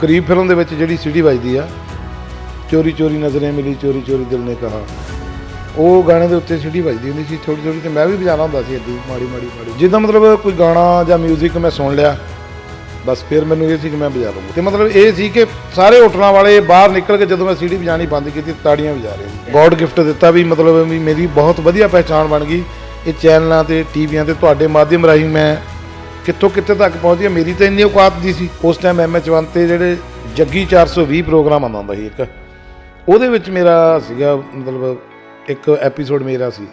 ਕਰੀਬ ਫਿਲਮ ਦੇ ਵਿੱਚ ਜਿਹੜੀ ਸੀਡੀ ਵੱਜਦੀ ਆ, ਚੋਰੀ ਚੋਰੀ ਨਜ਼ਰੇ ਮਿਲੀ, ਚੋਰੀ ਚੋਰੀ ਦਿਲ ਨੇ ਕਹਾ। ਉਹ ਗਾਣੇ ਦੇ ਉੱਤੇ ਸੀਡੀ ਵੱਜਦੀ ਹੁੰਦੀ ਸੀ ਥੋੜੀ ਥੋੜੀ ਤੇ ਮੈਂ ਵੀ ਵਜਾਉਂਦਾ ਹੁੰਦਾ ਸੀ ਏਦਾਂ ਮਾੜੀ ਮਾੜੀ ਮਾੜੀ। ਜਿੱਦਾਂ ਮਤਲਬ ਕੋਈ ਗਾਣਾ ਜਾਂ 뮤직 ਮੈਂ ਸੁਣ ਲਿਆ, ਬਸ ਫਿਰ ਮੈਨੂੰ ਇਹ ਸੀ ਕਿ ਮੈਂ ਵਜਾ ਲਵਾਂਗਾ ਤੇ ਮਤਲਬ ਇਹ ਸੀ ਕਿ ਸਾਰੇ ਹੋਟਲਾਂ ਵਾਲੇ ਬਾਹਰ ਨਿਕਲ ਕੇ ਜਦੋਂ ਮੈਂ ਸੀਡੀ ਵਜਾਣੀ ਬੰਦ ਕੀਤੀ, ਤਾੜੀਆਂ ਵਜਾ ਰਹੇ ਸੀ। ਗੋਡ ਗਿਫਟ ਦਿੱਤਾ ਵੀ ਮਤਲਬ ਵੀ ਮੇਰੀ ਬਹੁਤ ਵਧੀਆ ਪਹਿਚਾਣ ਬਣ ਗਈ। ਇਹ ਚੈਨਲਾਂ ਤੇ, ਟੀਵੀਆਂ ਤੇ, ਤੁਹਾਡੇ ਮਾਧਿਅਮ ਰਾਹੀਂ ਮੈਂ ਕਿੱਥੋਂ ਕਿੱਥੇ ਤੱਕ ਪਹੁੰਚਦੀ ਹੈ ਮੇਰੀ ਤਾਂ ਇੰਨੀ ਔਕਾਤ ਦੀ ਸੀ। ਉਸ ਟਾਈਮ ਐਮਐਚ1 ਤੇ ਜਿਹੜੇ ਜੱਗੀ 420 ਪ੍ਰੋਗਰਾਮ ਆਉਂਦਾ ਹੁੰਦਾ ਸੀ ਇੱਕ। ਉਹਦੇ ਵਿੱਚ ਮੇਰਾ ਸੀਗਾ, ਮਤਲਬ ਇੱਕ ਐਪੀਸੋਡ ਮੇਰਾ ਸੀ।